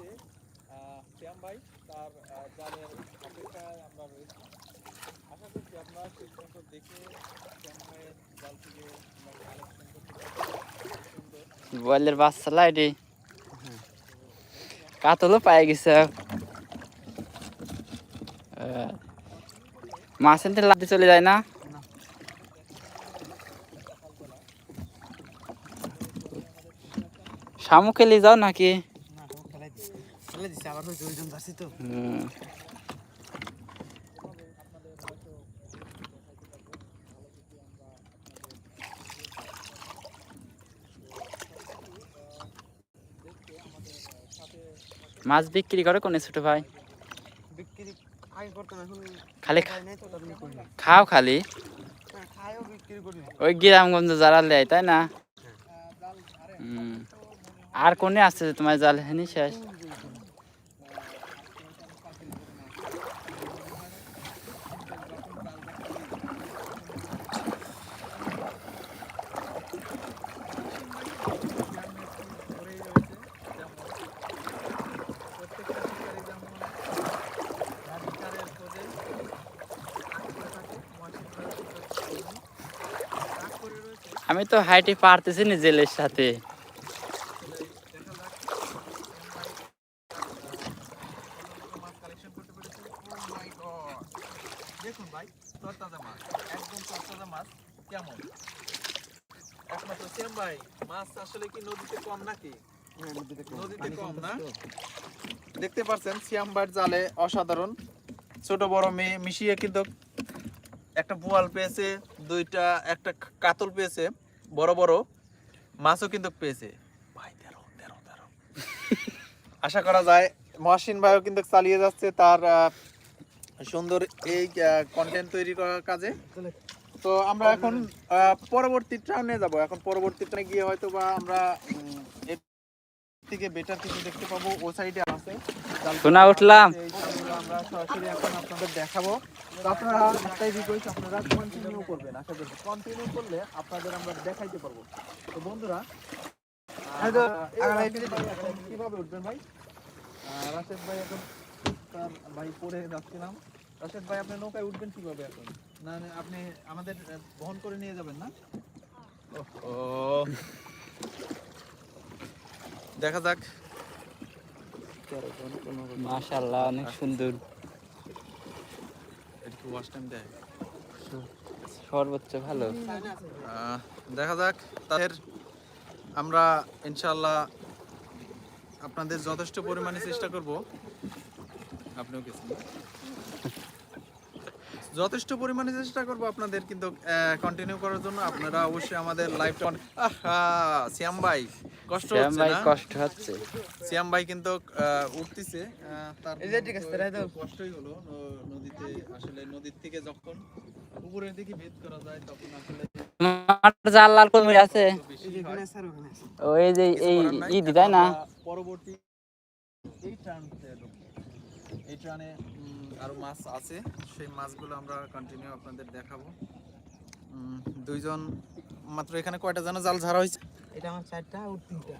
রয়েছে শ্যাম ভাই তার অপেক্ষায় আমরা রয়েছি। আশা করছি দেখে শ্যাম ভাইয়ের থেকে বাচ্চা লাইডি। কাতলও পাই গেছে। মাছ এনতে লাদি চলে যায় না? শামুক খেলে যাও নাকি? আবার যাচ্ছি তো। মাছ বিক্রি করে কোনে ছোট ভাই? বিক্রি খালি খাও খালি। হ্যাঁ। ওই গ্রামগঞ্জ যারা লেয় তাই না? আর কোনে আছে তোমার জাল? হেনি শেষ ধরেই রয়েছে যেমন প্রত্যেকটা শিকারী যেমন তার শিকারের খোঁজে তাক করে থাকে মহাশিব ভাইয়ের কিন্তু তেমনি তাক করে রয়েছে আমি তো হাইটে পারতেছি না জেলের সাথে। মাছ কালেকশন করতে পেরেছে ও মাই গড দেখুন ভাই তরতাজা মাছ একদম তরতাজা মাছ কেমন? একমাত্র সেম ভাই মাছ আসলে কি নদীতে কম নাকি? হ্যাঁ, নদীতে কম। না? দেখতে পাচ্ছেন সিয়ামবার জালে অসাধারণ। ছোট বড় মেয়ে মিশিয়ে কিন্তু একটা বোয়াল পেয়েছে দুইটা একটা কাতল পেয়েছে বড় বড় মাছও কিন্তু পেয়েছে। ভাই তেরো তেরো তেরো। আশা করা যায় মহাসিন ভাইও কিন্তু চালিয়ে যাচ্ছে তার সুন্দর এই কন্টেন্ট তৈরি করার কাজে। তো আমরা এখন আহ, পরবর্তী টাউনে যাব। এখন পরবর্তী টাউনে গিয়ে হয়তো বা আমরা এর থেকে বেটার কিছু দেখতে পাবো। ও সাইডে আছে। শোনা উঠলাম। আমরা সরাসরি এখন আপনাদের দেখাবো। তো আপনারা একটাই রিকোয়েস্ট আপনারা কন্টিনিউ করবেন আশা করি। কন্টিনিউ করলে আপনাদের আমরা দেখাইতে পারব। তো বন্ধুরা এখন কীভাবে উঠবেন ভাই? রাশেদ ভাই এখন তার ভাই পড়ে যাচ্ছিলাম। রাশেদ ভাই আপনি নৌকায় উঠবেন কীভাবে এখন? না না, আপনি আমাদের বহন করে নিয়ে যাবেন না? ও। দেখা যাক। মাশাল্লাহ অনেক সুন্দর। একটু ওয়াশ টাইম দেয়? সর্বোচ্চ ভালো। দেখা যাক। তাদের আমরা ইনশাল্লাহ আপনাদের যথেষ্ট পরিমাণে চেষ্টা করব। আপনিও গেছেন? যথেষ্ট পরিমাণে চেষ্টা করব আপনাদের কিন্তু কন্টিনিউ করার জন্য। আপনারা অবশ্যই আমাদের লাইভটা আহা সিয়াম ভাই কষ্ট শ্যাম হচ্ছে ভাই কষ্ট হচ্ছে। সিয়াম ভাই কিন্তু উঠতেছে তার এই যে ঠিক আছে, তাই তো? কষ্টই হলো নদীতে আসলে নদীর থেকে যখন উপরের দিকে ভেদ করা যায় তখন আসলে জাল লাল আছে। ওই যে এই ই দিদাই না? পরবর্তী এই এই টার্নে আরও মাছ আছে। সেই মাছগুলো আমরা কন্টিনিউ আপনাদের দেখাবো। দুইজন, মাত্র এখানে কয়টা যেন জাল ঝাড়া হয়েছে? এটা আমার চারটা আর তিনটা।